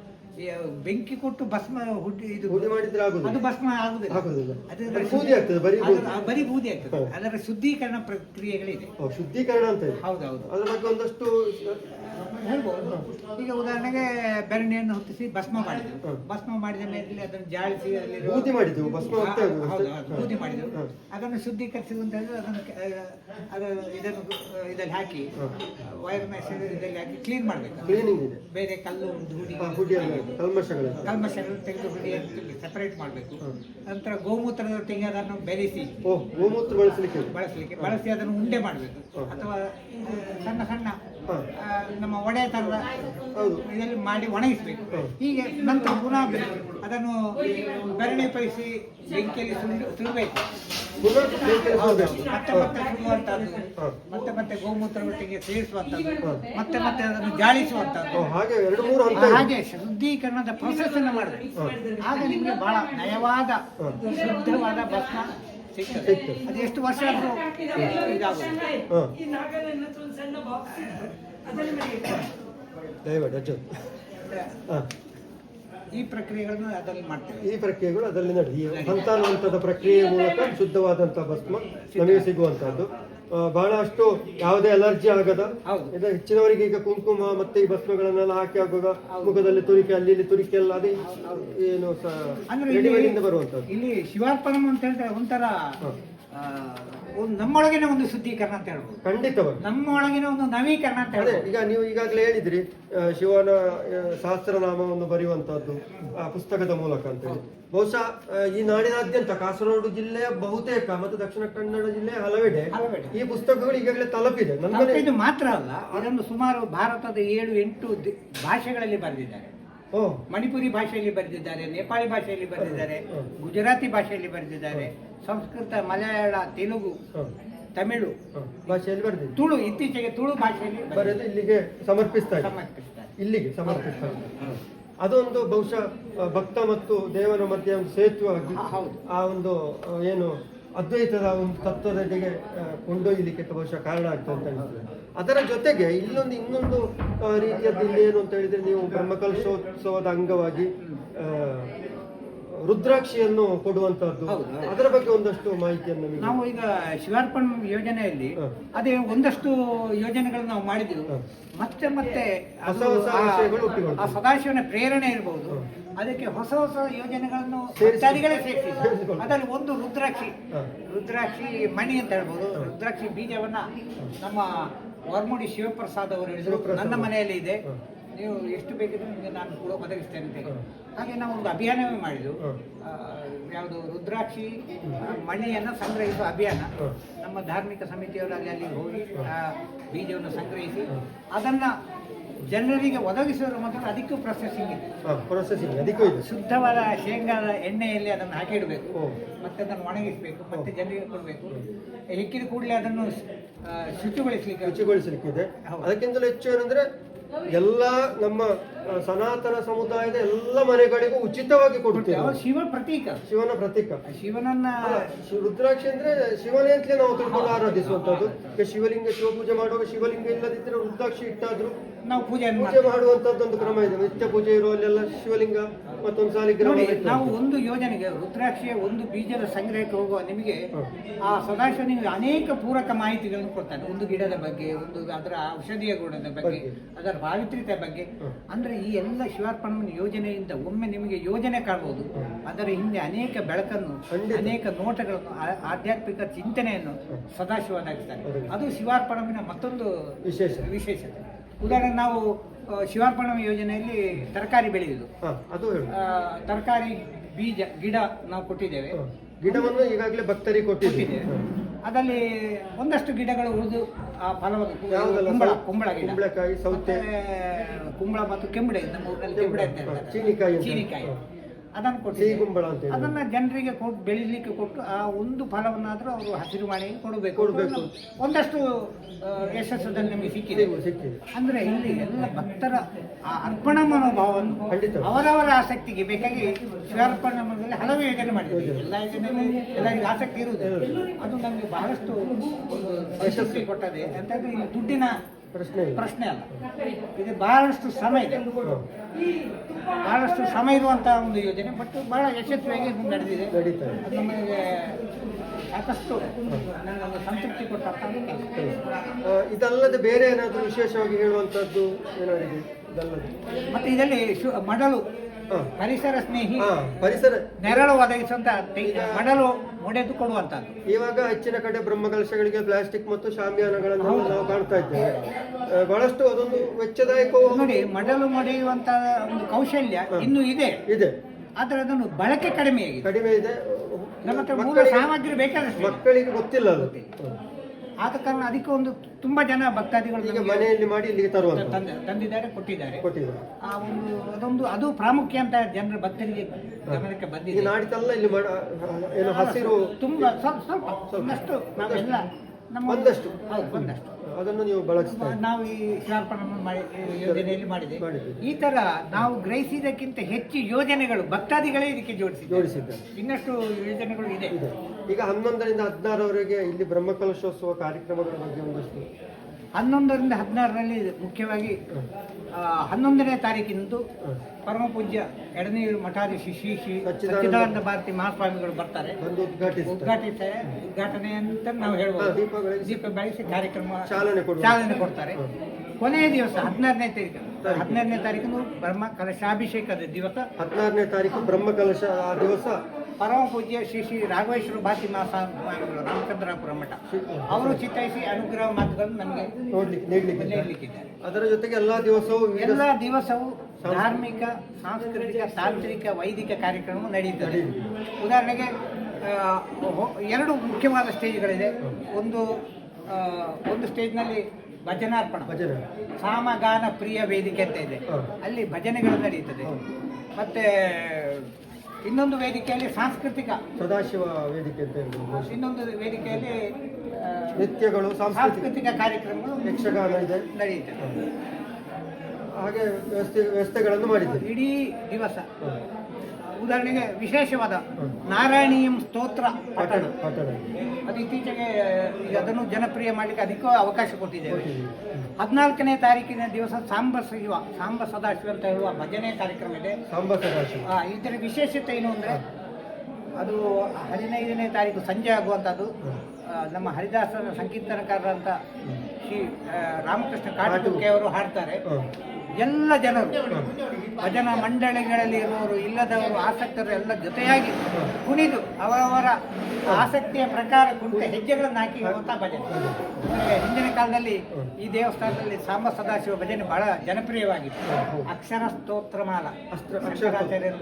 ಬೆಂಕಿ ಕೊಟ್ಟು ಭಸ್ಮ ಹುಡ್ಡಿ ಇದು ಹುಡಿ ಮಾಡಿದ್ರೆ ಅದು ಭಸ್ಮ ಆಗುದಿಲ್ಲ. ಆಗುದಿಲ್ಲ. ಅದರ ಬರೀ ಬೂದಿ ಆಗ್ತದೆ ಬರೀ ಅದು- ಬೂದಿ. ಬರೀ ಬೂದಿ ಆಗ್ತದೆ. ಅದರ ಶುದ್ಧೀಕರಣ ಪ್ರಕ್ರಿಯೆಗಳಿದೆ. ಓ, ಶುದ್ಧೀಕರಣ ಅಂತ ಇದೆ. ಹೌದೌದು. ಅದ್ರ ಬಗ್ಗೆ ಒಂದಷ್ಟು ಹೇಳ್ಬೋದು. ಈಗ ಉದಾಹರಣೆಗೆ ಬೆರಣೆಯನ್ನು ಹೊತ್ತಿಸಿ ಭಸ್ಮ ಮಾಡಿದ್ರು. ಹ್ಮ್. ಭಸ್ಮ ಮಾಡಿದ ಮೇಲೆ ಅದನ್ನು ಜಾಳಿಸಿ ಅಲ್ಲಿ ಬೂದಿ ಮಾಡಿದ್ದೆವು ಭಸ್ಮ ಹಾ, ಹೌದು, ಬೂದಿ ಮಾಡಿದ್ರು. ಹ್ಮ್. ಅದನ್ನು ಶುದ್ಧೀಕರಿಸಿ ಅಂತ ಹೇಳಿದ್ರೆ ಅದನ್ನು ಕ- ಆ, ಅದು ಇದನ್ನು ಆ, ಇದರಲ್ಲಿ ಹಾಕಿ ವೈರ್ ಮ್ಯಾಶ್ ಇದರಲ್ಲಿ ಹಾಕಿ ಕ್ಲೀನ್ ಮಾಡ್ಬೇಕು. ಕ್ಲೀನಿಂಗ್ ಇದೆ. ಬೇರೆ ಕಲ್ಲು ಹುಡಿ ಹುಡಿಯನ್ನು ಕಲ್ಮಶಗಳಿದೆ ಕಲ್ಮಶಗಳನ್ನು. ತೆಗೆದು ಸೆಪರೇಟ್ ಮಾಡಬೇಕು. ನಂತರ ಗೋಮೂತ್ರದ ಅದನ್ನು ಬೆರೆಸಿ. ಗೋಮೂತ್ರ ಬಳಸಲಿಕ್ಕೆ ಬಳಸಲಿಕ್ಕೆ ಬಳಸಿ ಅದನ್ನು ಉಂಡೆ ಮಾಡಬೇಕು. ಅಥವಾ ಸಣ್ಣ ಸಣ್ಣ ನಮ್ಮ ಒಡೆ ತರದ ಹೌದು. ಇದರಲ್ಲಿ ಮಾಡಿ ಒಣಗಿಸ್ಬೇಕು ಹೀಗೆ ನಂತರ ಪುನಃ ಅದನ್ನು ಬೆರಣೆ ಪಡಿಸಿ ಬೆಂಕಿಯಲ್ಲಿ ಸುಳ್ಳು ಸುಡಬೇಕು. ಮತ್ತೆ ಮತ್ತೆ ಸುಡುವಂತಹದ್ದು. ಮತ್ತೆ ಮತ್ತೆ ಗೋಮೂತ್ರ ಒಟ್ಟಿಗೆ ಸೇರಿಸುವಂತಹದ್ದು. ಮತ್ತೆ ಮತ್ತೆ ಅದನ್ನು ಜಾಳಿಸುವಂತಹದ್ದು ಹಾಗೆ ಶುದ್ಧೀಕರಣದ ಪ್ರೊಸೆಸ್ ಅನ್ನು ಮಾಡಬೇಕು. ಆಗ ನಿಮಗೆ ಬಹಳ ನಯವಾದ ಶುದ್ಧವಾದ ಭಸ್ಮ. ಅದು ಎಷ್ಟು ವರ್ಷ ಆದರೂ ದಯಮಾಡಿ ಅಜ್ಜ. ಹಾ. ಈ ಪ್ರಕ್ರಿಯೆಗಳನ್ನು ಅದರಲ್ಲಿ ಮಾಡ್ತೇವೆ ಈ ಪ್ರಕ್ರಿಯೆಗಳು ಅದರಲ್ಲಿ ನಡೆದಿ ಹಂತಾನುಹಂತದ ಪ್ರಕ್ರಿಯೆ ಮೂಲಕ ಶುದ್ಧವಾದಂತಹ ಭಸ್ಮ ನಮಗೆ ಸಿಗುವಂತಹದ್ದು. ಆ, ಬಹಳಷ್ಟು ಯಾವುದೇ ಅಲರ್ಜಿ ಆಗದ. ಹೌದು. ಇದು ಹೆಚ್ಚಿನವರಿಗೆ ಈಗ ಕುಂಕುಮ ಮತ್ತೆ ಈ ಭಸ್ಮಗಳನ್ನೆಲ್ಲ ಹಾಕಿ ಆಗುವಾಗ ಮುಖದಲ್ಲಿ ತುರಿಕೆ ಅಲ್ಲಿ ಇಲ್ಲಿ ತುರಿಕೆ ಎಲ್ಲ ಅದೇ ಏನು ಅಂದ್ರೆ ರೆಡಿಮೇಡ್ ಇಲ್ಲಿ ಬರುವಂತದ್ದು. ಇಲ್ಲಿ ಶಿವಾರ್ಪಣಂ ಅಂತ ಹೇಳಿದ್ರೆ ಒಂಥರ ಆ, ಒಂದು ನಮ್ಮೊಳಗಿನ ಒಂದು ಶುದ್ಧೀಕರಣ ಅಂತ ಹೇಳ್ಬೋದು. ಖಂಡಿತವಾಗಿ. ನಮ್ಮೊಳಗಿನ ಒಂದು ನವೀಕರಣ ಅಂತ ಹೇಳಿ ಈಗ ನೀವು ಈಗಾಗಲೇ ಹೇಳಿದ್ರಿ ಶಿವನ ಸಹಸ್ರನಾಮವನ್ನು ಬರೆಯುವಂತಹದ್ದು ಆ ಪುಸ್ತಕದ ಮೂಲಕ ಅಂತೇಳಿ ಬಹುಶಃ ಈ ನಾಡಿನಾದ್ಯಂತ ಕಾಸರಗೋಡು ಜಿಲ್ಲೆಯ ಬಹುತೇಕ ಮತ್ತು ದಕ್ಷಿಣ ಕನ್ನಡ ಜಿಲ್ಲೆ ಹಲವೆಡೆ ಹಲವೆಡೆ. ಈ ಪುಸ್ತಕಗಳು ಈಗಾಗಲೇ ತಲುಪಿದೆ. ನನ್ನ ಮನೆ ಇದು ಮಾತ್ರ ಅಲ್ಲ ಅದನ್ನು ಸುಮಾರು ಭಾರತದ ಏಳು ಎಂಟು ದಿ- ಭಾಷೆಗಳಲ್ಲಿ ಬರೆದಿದ್ದಾರೆ. ಓ. ಮಣಿಪುರಿ ಭಾಷೆಯಲ್ಲಿ ಬರೆದಿದ್ದಾರೆ ನೇಪಾಳಿ ಭಾಷೆಯಲ್ಲಿ ಬರೆದಿದ್ದಾರೆ ಗುಜರಾತಿ ಭಾಷೆಯಲ್ಲಿ ಬರೆದಿದ್ದಾರೆ ಸಂಸ್ಕೃತ ಮಲಯಾಳ ತೆಲುಗು ಹ. ತಮಿಳು ಹ, ಭಾಷೆಯಲ್ಲಿ ಬರೆದಿದೆ. ತುಳು ಇತ್ತೀಚೆಗೆ ತುಳು ಭಾಷೆಯಲ್ಲಿ. ಬರೆದು ಇಲ್ಲಿಗೆ ಸಮರ್ಪಿಸ್ತಾ ಇದೆ ಸಮರ್ಪಿಸ್ತಾರೆ ಇಲ್ಲಿಗೆ ಸಮರ್ಪಿಸ್ತಾ ಇದೆ ಅದೊಂದು ಬಹುಶಃ ಭಕ್ತ ಮತ್ತು ದೇವರ ಮಧ್ಯೆ ಒಂದು ಸೇತುವಾಗಿ ಆಗಿ ಹೌದು. ಆ ಒಂದು ಏನು ಅದ್ವೈತದ ಒಂದು ತತ್ವದೆಡೆಗೆ ಕೊಂಡೊಯ್ಯಲಿಕ್ಕೆ ಬಹುಶಃ ಕಾರಣ ಆಗ್ತದೆ ಅಂತ ಹೇಳ್ತಾರೆ ಅದರ ಜೊತೆಗೆ ಇಲ್ಲೊಂದು ಇನ್ನೊಂದು ರೀತಿಯದ್ದು ಇಲ್ಲಿ ಏನು ಅಂತ ಹೇಳಿದ್ರೆ ನೀವು ಬ್ರಹ್ಮಕಲಶೋತ್ಸವದ ಅಂಗವಾಗಿ ರುದ್ರಾಕ್ಷಿಯನ್ನು ಕೊಡುವಂತಹದ್ದು. ಹೌದು, ಹೌದು. ಅದರ ಬಗ್ಗೆ ಒಂದಷ್ಟು ಮಾಹಿತಿಯನ್ನು ನಾವು ಈಗ ಶಿವಾರ್ಪಣ್ ಯೋಜನೆಯಲ್ಲಿ ಅದೇ ಒಂದಷ್ಟು ಯೋಜನೆಗಳನ್ನು ನಾವು ಮಾಡಿದೆವು. ಮತ್ತೆ ಮತ್ತೆ ಹೊಸ ಹೊಸ ಆ- ಆ ಸದಾಶಿವನ ಪ್ರೇರಣೆ ಇರಬಹುದು ಅದಕ್ಕೆ ಹೊಸ ಹೊಸ ಯೋಜನೆಗಳನ್ನು ಸರಿಗಳೇ ಸೇರಿಸಿ. ಅದರಲ್ಲಿ ಒಂದು ರುದ್ರಾಕ್ಷಿ. ರುದ್ರಾಕ್ಷಿ ಮಣಿ ಅಂತ ಹೇಳ್ಬೋದು. ರುದ್ರಾಕ್ಷಿ ಬೀಜವನ್ನ ನಮ್ಮ ವರ್ಮುಡಿ ಶಿವಪ್ರಸಾದ್ ಅವರು ಹೇಳಿದ್ರು. ನನ್ನ ಮನೆಯಲ್ಲಿ ಇದೆ. ನೀವು ಎಷ್ಟು ಬೇಕಿದ್ರೆ ನಿಮಗೆ ನಾನು ಕೂಡ ಒದಗಿಸ್ತೇನೆ ಅಂತ ಹೇಳಿ ಹಾಗೆ ನಾವು ಒಂದು ಅಭಿಯಾನವೇ ಮಾಡಿದ್ದು. ಯಾವುದು ರುದ್ರಾಕ್ಷಿ ಮಣ್ಣೆಯನ್ನು ಮಣಿಯನ್ನು ಸಂಗ್ರಹಿಸುವ ಅಭಿಯಾನ. ನಮ್ಮ ಧಾರ್ಮಿಕ ಸಮಿತಿಯವರಾಗಿ ಅಲ್ಲಿ ಹೋಗಿ. ಆ ಬೀಜವನ್ನು ಸಂಗ್ರಹಿಸಿ ಅದನ್ನು ಜನರಿಗೆ ಒದಗಿಸುವ ಮತ್ತು ಅದಕ್ಕೂ ಪ್ರೊಸೆಸಿಂಗ್ ಇದೆ. ಪ್ರೊಸೆಸಿಂಗ್ ಅದಕ್ಕೂ ಇದೆ. ಶುದ್ಧವಾದ ಶೇಂಗಾದ ಎಣ್ಣೆಯಲ್ಲಿ ಅದನ್ನು ಹಾಕಿಡಬೇಕು. ಮತ್ತೆ ಅದನ್ನು ಒಣಗಿಸಬೇಕು ಮತ್ತೆ ಜನರಿಗೆ ಕೊಡಬೇಕು. ಹೆಕ್ಕಿದ ಕೂಡಲೇ ಅದನ್ನು ಶುಚಿಗೊಳಿಸಲಿಕ್ಕೆ ಶುಚಿಗೊಳಿಸಲಿಕ್ಕೆ ಇದೆ ಅದಕ್ಕಿಂತಲೂ ಹೆಚ್ಚು ಏನಂದ್ರೆ ಎಲ್ಲ ನಮ್ಮ ಸನಾತನ ಸಮುದಾಯದ ಎಲ್ಲ ಮನೆಗಳಿಗೂ ಉಚಿತವಾಗಿ ಕೊಡ್ತೇವೆ. ಶಿವ ಪ್ರತೀಕ. ಶಿವನ ಪ್ರತೀಕ. ಶಿವನನ್ನ ರುದ್ರಾಕ್ಷಿ ಅಂದ್ರೆ ಶಿವನೇ ಅಂತಲೇ ನಾವು ತಿಳ್ಕೊಂಡು ಆರಾಧಿಸುವಂತದ್ದು ಈಗ ಶಿವಲಿಂಗ ಶಿವಪೂಜೆ ಮಾಡುವಾಗ ಶಿವಲಿಂಗ ಇಲ್ಲದಿದ್ರೆ ರುದ್ರಾಕ್ಷಿ ಇಟ್ಟಾದ್ರು ನಾವು ಪೂಜೆ ಪೂಜೆ ಮಾಡುವಂತದ್ದು ಮಾಡುವಂತದ್ದೊಂದು ಕ್ರಮ ಇದೆ. ನಿತ್ಯ ಪೂಜೆ ಇರುವಲ್ಲೆಲ್ಲ ಶಿವಲಿಂಗ ಮತ್ತೊಂದು ಸಾಲಿಗ್ರಾಮ ನಾವು ಒಂದು ಯೋಜನೆಗೆ ರುದ್ರಾಕ್ಷಿಯ ಒಂದು ಬೀಜದ ಸಂಗ್ರಹಕ್ಕೆ ಹೋಗುವ ನಿಮಗೆ ಆ ಸದಾಶಿವ ನಿಮಗೆ ಅನೇಕ ಪೂರಕ ಮಾಹಿತಿಗಳನ್ನು ಕೊಡ್ತಾರೆ. ಒಂದು ಗಿಡದ ಬಗ್ಗೆ ಒಂದು ಅದರ ಔಷಧೀಯ ಗುಣದ ಬಗ್ಗೆ ಬಗ್ಗೆ. ಅದರ ಪಾವಿತ್ರ್ಯತೆ ಬಗ್ಗೆ. ಅಂದ್ರೆ ಈ ಎಲ್ಲ ಶಿವಾರ್ಪಣ ಯೋಜನೆಯಿಂದ ಒಮ್ಮೆ ನಿಮಗೆ ಯೋಜನೆ ಕಾಣಬಹುದು ಅದರ ಹಿಂದೆ ಅನೇಕ ಬೆಳಕನ್ನು. ಅನೇಕ ನೋಟಗಳನ್ನು ಆಧ್ಯಾತ್ಮಿಕ ಚಿಂತನೆಯನ್ನು ಸದಾಶಿವ ಒದಗಿಸ್ತಾನೆ ಒದಗಿಸ್ತಾನೆ. ಅದು ಶಿವಾರ್ಪಣಮಿನ ಮತ್ತೊಂದು ವಿಶೇಷ ವಿಶೇಷತೆ. ಉದಾಹರಣೆ ನಾವು ಶಿವಾರ್ಪಣ ಯೋಜನೆಯಲ್ಲಿ ತರಕಾರಿ ಬೆಳೆಯುವುದು. ಅದು ತರಕಾರಿ ಬೀಜ ಗಿಡ ನಾವು ಕೊಟ್ಟಿದ್ದೇವೆ. ಗಿಡವನ್ನು ಈಗಾಗಲೇ ಭಕ್ತರಿಗೆ ಕೊಟ್ಟಿದ್ದೇವೆ. ಅದರಲ್ಲಿ ಒಂದಷ್ಟು ಗಿಡಗಳು ಉಳಿದು ಆ ಫಲವನ್ನು ಯಾವುದೆಲ್ಲ? ಕುಂಬಳ ಕುಂಬಳ ಗಿಡ ಕುಂಬಳಕಾಯಿ, ಸೌತೆ. ಮತ್ತೆ ಕುಂಬಳ ಮತ್ತು ಕೆಂಬಡೆ ನಮ್ಮ ಊರಲ್ಲಿ ಕೆಂಬಡೆ ಅಂತ ಹೇಳ್ತಾರೆ. ಚೀನಿಕಾಯಿ ಅಂತ. ಚೀನಿಕಾಯಿ. ಅದನ್ನು ಕೊಟ್ಟು ಅದನ್ನ ಜನರಿಗೆ ಕೊಟ್ಟು ಬೆಳಿಲಿಕ್ಕೆ ಕೊಟ್ಟು ಆ ಒಂದು ಫಲವನ್ನಾದ್ರೂ ಅವರು ಹಸಿರು ಮಾಡಿ ಕೊಡಬೇಕು. ಕೊಡಬೇಕು. ಒಂದಷ್ಟು ಯಶಸ್ಸು ನಮಗೆ ಸಿಕ್ಕಿದೆ. ಅಂದ್ರೆ ಇಲ್ಲಿ ಎಲ್ಲ ಭಕ್ತರ ಆ ಅರ್ಪಣಾ ಮನೋಭಾವವನ್ನು. ಅವರವರ ಆಸಕ್ತಿಗೆ ಬೇಕಾಗಿ ಶಿವಾರ್ಪಣಾ ಮನದಲ್ಲಿ ಹಲವು ಯೋಜನೆ ಮಾಡಿದ್ದೀವಿ ಎಲ್ಲ ಯೋಜನೆಯಲ್ಲಿ ಎಲ್ಲರಿಗೂ ಆಸಕ್ತಿ ಇರುವುದು ಅದು ನಮಗೆ ಬಹಳಷ್ಟು ಯಶಸ್ವಿ ಕೊಟ್ಟದೆ. ಅಂತಂದ್ರೆ ದುಡ್ಡಿನ ಪ್ರಶ್ನೆ ಪ್ರಶ್ನೆ ಅಲ್ಲ. ಇದು ಬಹಳಷ್ಟು ಸಮಯ ಇದೆ. ಬಹಳಷ್ಟು ಸಮಯ ಇರುವಂತಹ ಒಂದು ಯೋಜನೆ ಬಟ್ ಬಹಳ ಯಶಸ್ವಿಯಾಗಿ ನಡೆದಿದೆ. ನಮಗೆ ಸಾಕಷ್ಟು ನನಗೊಂದು ಸಂತೃಪ್ತಿ ಕೊಟ್ಟಂತ ಇದಲ್ಲದೆ ಬೇರೆ ಏನಾದರೂ ವಿಶೇಷವಾಗಿ ಹೇಳುವಂತದ್ದು ಏನಾಗಿದೆ? ಇದಲ್ಲದೆ. ಮತ್ತೆ ಇದರಲ್ಲಿ ಶು- ಮಡಲು. ಪರಿಸರ ಸ್ನೇಹಿ ಪರಿಸರ. ನೆರಳು ಒದಗಿಸುವಂತ ಮಡಲು ಒಡೆದು ಕೊಡುವಂತ ಇವಾಗ ಹೆಚ್ಚಿನ ಕಡೆ ಬ್ರಹ್ಮಕಲಶಗಳಿಗೆ ಪ್ಲಾಸ್ಟಿಕ್ ಮತ್ತು ಶಾಮಿಯಾನಗಳನ್ನು ನಾವು ಕಾಣ್ತಾ ಇದ್ದೇವೆ. ಬಹಳಷ್ಟು ಅದೊಂದು ವೆಚ್ಚದಾಯಕವೂ ನೋಡಿ ಮಡಲು ಮಡೆಯುವಂತ ಒಂದು ಕೌಶಲ್ಯ ಇನ್ನೂ ಇದೆ. ಇದೆ. ಆದ್ರೆ ಅದನ್ನು ಬಳಕೆ ಕಡಿಮೆ ಆಗಿದೆ. ಕಡಿಮೆ ಇದೆ. ನಮ್ಮ ಹತ್ರ ಮೂಲ ಮಕ್ಕಳಿಗೆ- ಸಾಮಗ್ರಿ ಬೇಕಾದಷ್ಟು ಮಕ್ಕಳಿಗೆ ಗೊತ್ತಿಲ್ಲ ಅದು. ಹ. ಆದ ಕಾರಣ ಅದಕ್ಕೆ ಒಂದು ತುಂಬಾ ಜನ ಭಕ್ತಾದಿಗಳು ಮನೆಯಲ್ಲಿ ಮಾಡಿ ಇಲ್ಲಿಗೆ ತರುವಂತ. ತಂದ- ತಂದಿದ್ದಾರೆ ಕೊಟ್ಟಿದ್ದಾರೆ. ಕೊಟ್ಟಿದ್ದಾರೆ. ಆ ಒಂದು ಅದೊಂದು ಅದು ಪ್ರಾಮುಖ್ಯ ಅಂತ ಜನರ ಭಕ್ತರಿಗೆ ಗಮನಕ್ಕೆ ಬಂದಿದೆ. ನಾಡಿದ್ದೆಲ್ಲ ಇಲ್ಲಿ ಏನು ಹಸಿರು ತುಂಬಾ ಸ್ವಲ್ಪ ಸ್ವಲ್ಪ ನಾವೆಲ್ಲ ಹೌದು ಒಂದಷ್ಟು ಅದನ್ನು ನೀವು ಬಳಸ್ತಾ ನಾವು ಈ ಶಿಲಾರ್ಪಣ ಮಾಡಿ ಯೋಜನೆಯಲ್ಲಿ ಮಾಡಿದೆ. ಈ ತರ ನಾವು ಗ್ರಹಿಸಿದಕ್ಕಿಂತ ಹೆಚ್ಚು ಯೋಜನೆಗಳು ಭಕ್ತಾದಿಗಳೇ ಇದಕ್ಕೆ ಜೋಡಿಸಿ ಜೋಡಿಸಿದ್ದಾರೆ. ಇನ್ನಷ್ಟು ಯೋಜನೆಗಳು ಇದೆ. ಇದೆ. ಈಗ ಹನ್ನೊಂದರಿಂದ ಹದಿನಾರವರೆಗೆ ಇಲ್ಲಿ ಬ್ರಹ್ಮಕಲಶೋತ್ಸವ ಕಾರ್ಯಕ್ರಮಗಳ ಬಗ್ಗೆ ಒಂದಷ್ಟು ಹನ್ನೊಂದರಿಂದ ಹದಿನಾರರಲ್ಲಿ ಮುಖ್ಯವಾಗಿ ಹನ್ನೊಂದನೇ ತಾರೀಕಿನಂದು ಪರಮಪೂಜ್ಯ ಪರಮ ಪೂಜ್ಯ ಎಡನೀರು ಮಠಾಧೀಶಿ ಶ್ರೀ ಶ್ರೀ ಸಚ್ಚಿದಾನಂದ ಭಾರತಿ ಮಹಾಸ್ವಾಮಿಗಳು ಬರ್ತಾರೆ. ಉದ್ಘಾಟಿಸ ಉದ್ಘಾಟಿಸ್ತಾರೆ ಉದ್ಘಾಟನೆ ಅಂತ ನಾವು ಹೇಳ್ಬೋದು. ದೀಪ ಬೆಳೆಸಿ ಕಾರ್ಯಕ್ರಮ ಚಾಲನೆ ಕೊಡ್ತಾರೆ. ಕೊನೆಯ ದಿವಸ ಹದಿನಾರನೇ ತಾರೀಕು. ಹದಿನಾರನೇ ತಾರೀಕು ಬ್ರಹ್ಮ ಕಲಶಾಭಿಷೇಕದ ದಿವಸ. ಹದಿನಾರನೇ ತಾರೀಕು ಬ್ರಹ್ಮಕಲಶ ಆ ದಿವಸ. ಪರಮ ಪೂಜ್ಯ ಶ್ರೀ ಶ್ರೀ ರಾಘವೇಶ್ವರ ಭಾತಿ ಮಹಾಸ್ವಾಮಿಗಳು ರಾಮಚಂದ್ರಾಪುರ ಮಠ. ಅವರು ಚಿತ್ತೈಸಿ ಅನುಗ್ರಹ ಮಾತುಗಳನ್ನು ನಮಗೆ ನೋಡ್ಲಿಕ್ಕೆ ನೀಡಲಿಕ್ಕಿದ್ದಾರೆ. ಅದರ ಜೊತೆಗೆ ಎಲ್ಲಾ ದಿವಸವೂ ಎಲ್ಲ ದಿವಸವೂ ಧಾರ್ಮಿಕ ಸಾಂಸ್ಕೃತಿಕ ತಾಂತ್ರಿಕ ವೈದಿಕ ಕಾರ್ಯಕ್ರಮ ನಡೆಯುತ್ತದೆ ಉದಾಹರಣೆಗೆ ಎರಡು ಮುಖ್ಯವಾದ ಸ್ಟೇಜ್ಗಳಿದೆ. ಒಂದು ಒಂದು ಸ್ಟೇಜ್ನಲ್ಲಿ ಭಜನಾರ್ಪಣ. ಭಜನೆ. ಸಾಮಗಾನ ಪ್ರಿಯ ವೇದಿಕೆ ಅಂತ ಇದೆ. ಅಲ್ಲಿ ಭಜನೆಗಳು ನಡೆಯುತ್ತದೆ ಮತ್ತೆ ಇನ್ನೊಂದು ವೇದಿಕೆಯಲ್ಲಿ ಸಾಂಸ್ಕೃತಿಕ. ಸದಾಶಿವ ವೇದಿಕೆ ಅಂತ ಹೇಳ್ಬೋದು. ಇನ್ನೊಂದು ವೇದಿಕೆಯಲ್ಲಿ ನೃತ್ಯಗಳು ಸಾಂಸ್ಕೃತಿಕ ಕಾರ್ಯಕ್ರಮಗಳು ಯಕ್ಷಗಾನ ಇದೆ. ನಡೆಯುತ್ತೆ ಹಾಗೆ ವ್ಯವಸ್ಥೆ ವ್ಯವಸ್ಥೆಗಳನ್ನು ಮಾಡಿದ್ದೀರಿ. ಇಡೀ ದಿವಸ. ಉದಾಹರಣೆಗೆ ವಿಶೇಷವಾದ. ನಾರಾಯಣೀಯಂ ಸ್ತೋತ್ರ ಪಠಣ ಅದು ಇತ್ತೀಚೆಗೆ ಈಗ ಅದನ್ನು ಜನಪ್ರಿಯ ಮಾಡಲಿಕ್ಕೆ ಅದಕ್ಕೂ ಅವಕಾಶ ಕೊಟ್ಟಿದ್ದೇವೆ. ಹದಿನಾಲ್ಕನೇ ತಾರೀಕಿನ ದಿವಸ ಸಾಂಬ ಶಿವ ಸಾಂಬ ಸದಾಶಿವ ಅಂತ ಹೇಳುವ ಭಜನೆ ಕಾರ್ಯಕ್ರಮ ಇದೆ. ಸಾಂಬ ಸದಾಶಿವ. ಇದರ ವಿಶೇಷತೆ ಏನು ಅಂದರೆ ಅದು ಹದಿನೈದನೇ ತಾರೀಕು ಸಂಜೆ ಆಗುವಂಥದ್ದು. ನಮ್ಮ ಹರಿದಾಸರ ಸಂಕೀರ್ತನಕಾರರಂತ ಶ್ರೀ ರಾಮಕೃಷ್ಣ ಕಾಟುಕೆ ಅವರು ಹಾಡ್ತಾರೆ. ಎಲ್ಲ ಜನರು ಭಜನಾ ಮಂಡಳಿಗಳಲ್ಲಿ ಇರುವವರು ಇಲ್ಲದವರು ಆಸಕ್ತರು ಎಲ್ಲ ಜೊತೆಯಾಗಿ ಕುಣಿದು ಅವರವರ ಆಸಕ್ತಿಯ ಪ್ರಕಾರ ಕುಣಿತ ಹೆಜ್ಜೆಗಳನ್ನು ಹಾಕಿ ಹೋಗುವಂತಹ ಭಜನೆ. ಹಿಂದಿನ ಕಾಲದಲ್ಲಿ ಈ ದೇವಸ್ಥಾನದಲ್ಲಿ ಸಾಂಬ ಸದಾಶಿವ ಭಜನೆ ಬಹಳ ಜನಪ್ರಿಯವಾಗಿತ್ತು. ಅಕ್ಷರ ಸ್ತೋತ್ರಮಾಲ ಅಕ್ಷರಾಚಾರ್ಯರು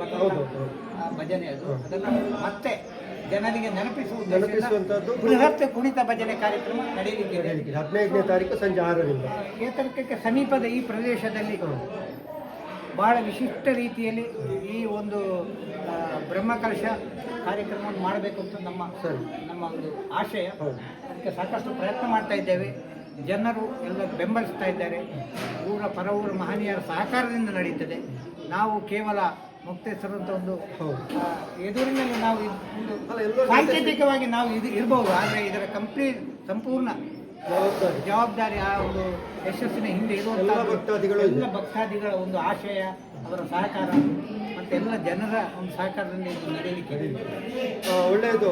ಭಜನೆ ಅದು. ಅದನ್ನು ಮತ್ತೆ ಜನರಿಗೆ ನೆನಪಿಸುವುದು ಬೃಹತ್ ಕುಣಿತ ಭಜನೆ ಕಾರ್ಯಕ್ರಮ ನಡೆಯಲಿಕ್ಕೆ. ಹದಿನೈದನೇ ತಾರೀಕು ಸಂಜೆ ಆರರಿಂದ. ಕೇತರ್ಕಕ್ಕೆ ಸಮೀಪದ ಈ ಪ್ರದೇಶದಲ್ಲಿ ಬಹಳ ವಿಶಿಷ್ಟ ರೀತಿಯಲ್ಲಿ ಈ ಒಂದು ಬ್ರಹ್ಮಕಲಶ ಕಾರ್ಯಕ್ರಮವನ್ನು ಮಾಡಬೇಕು ಅಂತ ನಮ್ಮ ಸರ್. ನಮ್ಮ ಒಂದು ಆಶಯ. ಅದಕ್ಕೆ ಸಾಕಷ್ಟು ಪ್ರಯತ್ನ ಮಾಡ್ತಾ ಇದ್ದೇವೆ. ಜನರು ಎಲ್ಲ ಬೆಂಬಲಿಸ್ತಾ ಇದ್ದಾರೆ. ಊರ ಪರವೂರ ಮಹನೀಯರ ಸಹಕಾರದಿಂದ ನಡೀತದೆ ನಾವು ಕೇವಲ ಮುಕ್ತೇಶ್ವರ ಅಂತ ಒಂದು ಎದುರಿನಲ್ಲಿ ನಾವು ಸಾಂಕೇತಿಕವಾಗಿ ನಾವು ಇದು ಇರಬಹುದು ಆದರೆ ಇದರ ಕಂಪ್ಲೀಟ್ ಸಂಪೂರ್ಣ ಜವಾಬ್ದಾರಿ. ಆ ಒಂದು ಯಶಸ್ಸಿನ ಹಿಂದೆ ಇರುವಂತಹ ಭಕ್ತಾದಿಗಳು ಎಲ್ಲ ಭಕ್ತಾದಿಗಳ ಒಂದು ಆಶಯ ಅವರ ಸಹಕಾರ. ಮತ್ತೆ ಎಲ್ಲ ಜನರ ಒಂದು ಸಹಕಾರದಲ್ಲಿ ನಡೆಯಲಿಕ್ಕೆ ಒಳ್ಳೆಯದು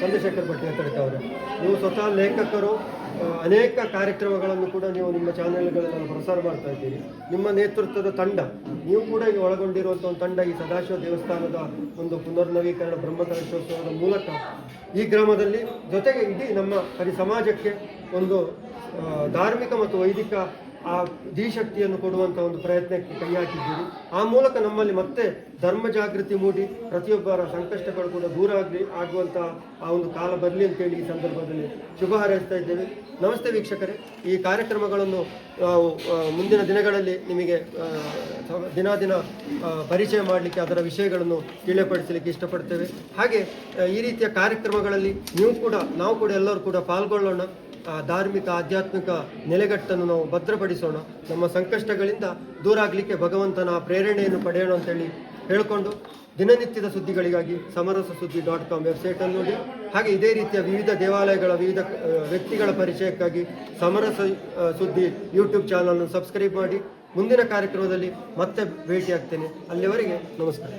ಚಂದ್ರಶೇಖರ್ ಭಟ್ ಅವರು. ನೀವು ಸ್ವತಃ ಲೇಖಕರು ಅನೇಕ ಕಾರ್ಯಕ್ರಮಗಳನ್ನು ಕೂಡ ನೀವು ನಿಮ್ಮ ಚಾನೆಲ್ಗಳಲ್ಲಿ ಪ್ರಸಾರ ಮಾಡ್ತಾ ಇದ್ದೀರಿ. ನಿಮ್ಮ ನೇತೃತ್ವದ ತಂಡ, ನೀವು ಕೂಡ ಈಗ ಒಳಗೊಂಡಿರುವಂಥ ಒಂದು ತಂಡ ಈ ಸದಾಶಿವ ದೇವಸ್ಥಾನದ ಒಂದು ಪುನರ್ನವೀಕರಣ ಬ್ರಹ್ಮಕಲಶೋತ್ಸವದ ಮೂಲಕ ಈ ಗ್ರಾಮದಲ್ಲಿ ಜೊತೆಗೆ ಇಡೀ ನಮ್ಮ ಹರಿ ಸಮಾಜಕ್ಕೆ ಒಂದು ಧಾರ್ಮಿಕ ಮತ್ತು ವೈದಿಕ ಆ ಧೀಶಕ್ತಿಯನ್ನು ಕೊಡುವಂಥ ಒಂದು ಪ್ರಯತ್ನಕ್ಕೆ ಕೈ ಹಾಕಿದ್ದೀರಿ ಆ ಮೂಲಕ ನಮ್ಮಲ್ಲಿ ಮತ್ತೆ ಧರ್ಮ ಜಾಗೃತಿ ಮೂಡಿ ಪ್ರತಿಯೊಬ್ಬರ ಸಂಕಷ್ಟಗಳು ಕೂಡ ದೂರ ಆಗಲಿ ಆಗುವಂಥ ಆ ಒಂದು ಕಾಲ ಬರಲಿ ಅಂತೇಳಿ ಈ ಸಂದರ್ಭದಲ್ಲಿ ಶುಭ ಹಾರೈಸ್ತಾ ಇದ್ದೇವೆ. ನಮಸ್ತೆ ವೀಕ್ಷಕರೇ. ಈ ಕಾರ್ಯಕ್ರಮಗಳನ್ನು ಮುಂದಿನ ದಿನಗಳಲ್ಲಿ ನಿಮಗೆ ದಿನ ದಿನ ಪರಿಚಯ ಮಾಡಲಿಕ್ಕೆ ಅದರ ವಿಷಯಗಳನ್ನು ತಿಳಿಯಪಡಿಸಲಿಕ್ಕೆ ಇಷ್ಟಪಡ್ತೇವೆ. ಹಾಗೆ ಈ ರೀತಿಯ ಕಾರ್ಯಕ್ರಮಗಳಲ್ಲಿ ನೀವು ಕೂಡ, ನಾವು ಕೂಡ ಎಲ್ಲರೂ ಕೂಡ ಪಾಲ್ಗೊಳ್ಳೋಣ. ಧಾರ್ಮಿಕ, ಆಧ್ಯಾತ್ಮಿಕ ನೆಲೆಗಟ್ಟನ್ನು ನಾವು ಭದ್ರಪಡಿಸೋಣ. ನಮ್ಮ ಸಂಕಷ್ಟಗಳಿಂದ ದೂರ ಆಗಲಿಕ್ಕೆ ಭಗವಂತನ ಪ್ರೇರಣೆಯನ್ನು ಪಡೆಯೋಣ ಅಂತೇಳಿ ಹೇಳಿಕೊಂಡು ದಿನನಿತ್ಯದ ಸುದ್ದಿಗಳಿಗಾಗಿ ಸಮರಸ ಸುದ್ದಿ ಡಾಟ್ ಕಾಮ್ ವೆಬ್ಸೈಟನ್ನು ನೋಡಿ. ಹಾಗೆ ಇದೇ ರೀತಿಯ ವಿವಿಧ ದೇವಾಲಯಗಳ ವಿವಿಧ ವ್ಯಕ್ತಿಗಳ ಪರಿಚಯಕ್ಕಾಗಿ ಸಮರಸ ಸುದ್ದಿ ಯೂಟ್ಯೂಬ್ ಚಾನಲನ್ನು ಸಬ್ಸ್ಕ್ರೈಬ್ ಮಾಡಿ. ಮುಂದಿನ ಕಾರ್ಯಕ್ರಮದಲ್ಲಿ ಮತ್ತೆ ಭೇಟಿಯಾಗ್ತೇನೆ. ಅಲ್ಲಿವರೆಗೆ ನಮಸ್ಕಾರ.